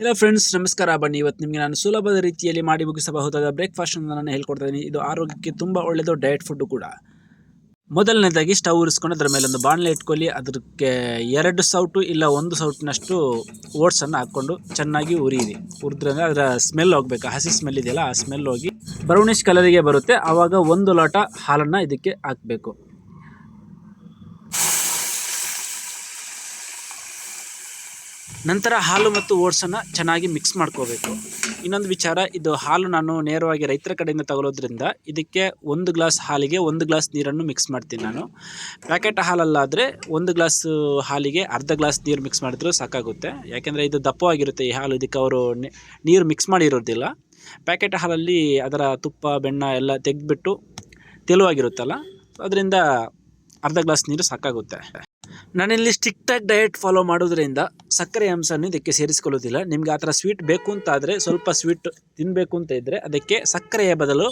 Hello friends ನಮಸ್ಕಾರ, ಬನ್ನಿ. ಇವತ್ತು ನಿಮಗೆ ನಾನು ಸುಲಭದ ರೀತಿಯಲ್ಲಿ ಮಾಡಿ ಮುಗಿಸಬಹುದಾದ ಬ್ರೇಕ್ಫಾಸ್ಟ್ ಅನ್ನು ನಾನು ಹೇಳ್ಕೊಡ್ತಾ ಇದ್ದೀನಿ ಇದು ಆರೋಗ್ಯಕ್ಕೆ ತುಂಬ ಒಳ್ಳೆಯದು ಡಯಟ್ ಫುಡ್ ಕೂಡ. ಮೊದಲನೇದಾಗಿ ಸ್ಟವ್ ಉರಿಸ್ಕೊಂಡು ಅದರ ಮೇಲೆ ಒಂದು ಬಾಣಲೆ ಇಟ್ಕೊಳ್ಳಿ. ಅದಕ್ಕೆ ಎರಡು ಸೌಟು ಇಲ್ಲ ಒಂದು ಸೌಟಿನಷ್ಟು ಓಟ್ಸನ್ನು ಹಾಕ್ಕೊಂಡು ಚೆನ್ನಾಗಿ ಉರಿಯಿರಿ. ಉರಿದ್ರೆ ಅದರ ಸ್ಮೆಲ್ ಹೋಗ್ಬೇಕು. ಹಸಿ ಸ್ಮೆಲ್ ಇದೆಯಲ್ಲ, ಆ ಸ್ಮೆಲ್ ಹೋಗಿ ಬ್ರೌನಿಷ್ ಕಲರಿಗೆ ಬರುತ್ತೆ. ಆವಾಗ ಒಂದು ಲೋಟ ಹಾಲನ್ನು ಇದಕ್ಕೆ ಹಾಕಬೇಕು. ನಂತರ ಹಾಲು ಮತ್ತು ಓಟ್ಸನ್ನು ಚೆನ್ನಾಗಿ ಮಿಕ್ಸ್ ಮಾಡ್ಕೋಬೇಕು. ಇನ್ನೊಂದು ವಿಚಾರ, ಇದು ಹಾಲು ನಾನು ನೇರವಾಗಿ ರೈತರ ಕಡೆಯಿಂದ ತಗೊಳ್ಳೋದ್ರಿಂದ ಇದಕ್ಕೆ ಒಂದು ಗ್ಲಾಸ್ ಹಾಲಿಗೆ ಒಂದು ಗ್ಲಾಸ್ ನೀರನ್ನು ಮಿಕ್ಸ್ ಮಾಡ್ತೀನಿ ನಾನು. ಪ್ಯಾಕೆಟ್ ಹಾಲಲ್ಲಾದರೆ ಒಂದು ಗ್ಲಾಸ್ ಹಾಲಿಗೆ ಅರ್ಧ ಗ್ಲಾಸ್ ನೀರು ಮಿಕ್ಸ್ ಮಾಡಿದ್ರು ಸಾಕಾಗುತ್ತೆ. ಯಾಕೆಂದರೆ ಇದು ದಪ್ಪವಾಗಿರುತ್ತೆ ಈ ಹಾಲು, ಇದಕ್ಕೆ ಅವರು ನೀರು ಮಿಕ್ಸ್ ಮಾಡಿರೋದಿಲ್ಲ. ಪ್ಯಾಕೆಟ್ ಹಾಲಲ್ಲಿ ಅದರ ತುಪ್ಪ, ಬೆಣ್ಣ ಎಲ್ಲ ತೆಗೆದ್ಬಿಟ್ಟು ತೆಳುವಾಗಿರುತ್ತಲ್ಲ, ಅದರಿಂದ ಅರ್ಧ ಗ್ಲಾಸ್ ನೀರು ಸಾಕಾಗುತ್ತೆ. ನಾನಿಲ್ಲಿ ಸ್ಟ್ರಿಕ್ಟಾಗಿ ಡಯಟ್ ಫಾಲೋ ಮಾಡೋದ್ರಿಂದ ಸಕ್ಕರೆ ಅಂಶನ ಇದಕ್ಕೆ ಸೇರಿಸ್ಕೊಳ್ಳೋದಿಲ್ಲ. ನಿಮಗೆ ಆ ಥರ ಸ್ವೀಟ್ ಬೇಕು ಅಂತ ಆದರೆ ಸ್ವಲ್ಪ ಸ್ವೀಟ್ ತಿನ್ನಬೇಕು ಅಂತ ಇದ್ದರೆ ಅದಕ್ಕೆ ಸಕ್ಕರೆಯ ಬದಲು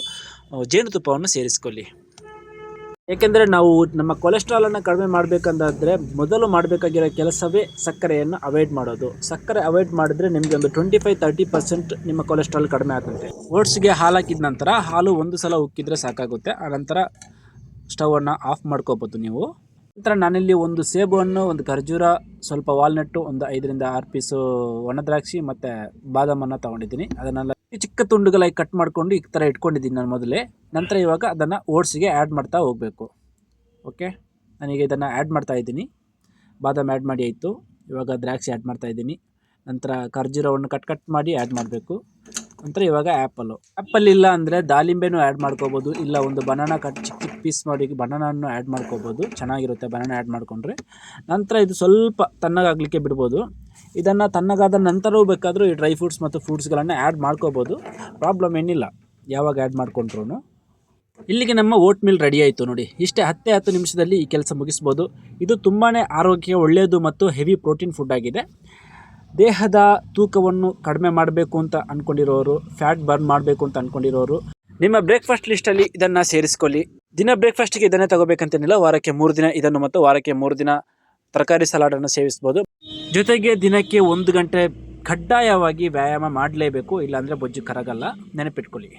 ಜೇನುತುಪ್ಪವನ್ನು ಸೇರಿಸ್ಕೊಳ್ಳಿ. ಏಕೆಂದರೆ ನಾವು ನಮ್ಮ ಕೊಲೆಸ್ಟ್ರಾಲನ್ನು ಕಡಿಮೆ ಮಾಡಬೇಕಂದಾದರೆ ಮೊದಲು ಮಾಡಬೇಕಾಗಿರೋ ಕೆಲಸವೇ ಸಕ್ಕರೆಯನ್ನು ಅವಾಯ್ಡ್ ಮಾಡೋದು. ಸಕ್ಕರೆ ಅವಾಯ್ಡ್ ಮಾಡಿದ್ರೆ ನಿಮಗೆ ಒಂದು ಟ್ವೆಂಟಿ ಫೈವ್, ತರ್ಟಿ ಪರ್ಸೆಂಟ್ ನಿಮ್ಮ ಕೊಲೆಸ್ಟ್ರಾಲ್ ಕಡಿಮೆ ಆಗುತ್ತೆ. ಓಟ್ಸ್ಗೆ ಹಾಲು ಹಾಕಿದ ನಂತರ ಹಾಲು ಒಂದು ಸಲ ಉಕ್ಕಿದ್ರೆ ಸಾಕಾಗುತ್ತೆ. ಆ ನಂತರ ಸ್ಟವನ್ನು ಆಫ್ ಮಾಡ್ಕೋಬೋದು ನೀವು. ನಂತರ ನಾನಿಲ್ಲಿ ಒಂದು ಸೇಬು ಹಣ್ಣು ಒಂದು ಖರ್ಜೂರ, ಸ್ವಲ್ಪ ವಾಲ್ನಟ್ಟು, ಒಂದು ಐದರಿಂದ ಆರು ಪೀಸು ಒಣ ದ್ರಾಕ್ಷಿ ಮತ್ತು ಬಾದಾಮನ್ನು ತಗೊಂಡಿದ್ದೀನಿ. ಅದನ್ನೆಲ್ಲ ಚಿಕ್ಕ ತುಂಡುಗಳಾಗಿ ಕಟ್ ಮಾಡಿಕೊಂಡು ಈ ಥರ ಇಟ್ಕೊಂಡಿದ್ದೀನಿ ನಾನು ಮೊದಲೇ. ನಂತರ ಇವಾಗ ಅದನ್ನು ಓಟ್ಸಿಗೆ ಆ್ಯಡ್ ಮಾಡ್ತಾ ಹೋಗಬೇಕು. ಓಕೆ ನನಗೆ ಇದನ್ನು ಆ್ಯಡ್ ಮಾಡ್ತಾ ಇದ್ದೀನಿ. ಬಾದಾಮ್ ಆ್ಯಡ್ ಮಾಡಿ ಆಯಿತು. ಇವಾಗ ದ್ರಾಕ್ಷಿ ಆ್ಯಡ್ ಮಾಡ್ತಾ ಇದ್ದೀನಿ. ನಂತರ ಖರ್ಜೂರವನ್ನು ಕಟ್ ಕಟ್ ಮಾಡಿ ಆ್ಯಡ್ ಮಾಡಬೇಕು. ನಂತರ ಇವಾಗ ಆ್ಯಪಲ್ಲು ಆ್ಯಪಲ್ ಇಲ್ಲ ಅಂದರೆ ದಾಳಿಂಬೆನೂ ಆ್ಯಡ್ ಮಾಡ್ಕೋಬೋದು. ಇಲ್ಲ ಒಂದು ಬನಾನಾ ಕಟ್ ಚಿಕ್ಕ ಪೀಸ್ ಮಾಡಿ ಬನಾನನ್ನು ಆ್ಯಡ್ ಮಾಡ್ಕೋಬೋದು. ಚೆನ್ನಾಗಿರುತ್ತೆ ಬನಾನ ಆ್ಯಡ್ ಮಾಡಿಕೊಂಡ್ರೆ. ನಂತರ ಇದು ಸ್ವಲ್ಪ ತಣ್ಣಗಾಗಲಿಕ್ಕೆ ಬಿಡ್ಬೋದು. ಇದನ್ನು ತಣ್ಣಗಾದ ನಂತರವೂ ಬೇಕಾದರೂ ಈ ಡ್ರೈ ಫ್ರೂಟ್ಸ್ ಮತ್ತು ಫ್ರೂಟ್ಸ್ಗಳನ್ನು ಆ್ಯಡ್ ಮಾಡ್ಕೋಬೋದು. ಪ್ರಾಬ್ಲಮ್ ಏನಿಲ್ಲ. ಯಾವಾಗ ಆ್ಯಡ್ ಮಾಡ್ಕೊಂಡ್ರೂ ಇಲ್ಲಿಗೆ ನಮ್ಮ ಓಟ್ ಮಿಲ್ ರೆಡಿ ಆಯಿತು ನೋಡಿ. ಇಷ್ಟೇ ಹತ್ತೇ ಹತ್ತು ನಿಮಿಷದಲ್ಲಿ ಈ ಕೆಲಸ ಮುಗಿಸ್ಬೋದು. ಇದು ತುಂಬಾ ಆರೋಗ್ಯಕ್ಕೆ ಒಳ್ಳೆಯದು ಮತ್ತು ಹೆವಿ ಪ್ರೋಟೀನ್ ಫುಡ್ ಆಗಿದೆ. ದೇಹದ ತೂಕವನ್ನು ಕಡಿಮೆ ಮಾಡಬೇಕು ಅಂತ ಅಂದ್ಕೊಂಡಿರೋರು ಫ್ಯಾಟ್ ಬರ್ನ್ ಮಾಡಬೇಕು ಅಂತ ಅಂದ್ಕೊಂಡಿರೋರು ನಿಮ್ಮ ಬ್ರೇಕ್ಫಾಸ್ಟ್ ಲಿಸ್ಟಲ್ಲಿ ಇದನ್ನು ಸೇರಿಸ್ಕೊಳ್ಳಿ. ದಿನ ಬ್ರೇಕ್ಫಾಸ್ಟಿಗೆ ಇದನ್ನೇ ತಗೋಬೇಕಂತೇನಿಲ್ಲ, ವಾರಕ್ಕೆ ಮೂರು ದಿನ ಇದನ್ನು ಮತ್ತು ವಾರಕ್ಕೆ ಮೂರು ದಿನ ತರಕಾರಿ ಸಲಾಡನ್ನು ಸೇವಿಸ್ಬೋದು. ಜೊತೆಗೆ ದಿನಕ್ಕೆ ಒಂದು ಗಂಟೆ ಕಡ್ಡಾಯವಾಗಿ ವ್ಯಾಯಾಮ ಮಾಡಲೇಬೇಕು, ಇಲ್ಲಾಂದರೆ ಬೊಜ್ಜು ಕರಗಲ್ಲ. ನೆನಪಿಟ್ಕೊಳ್ಳಿ.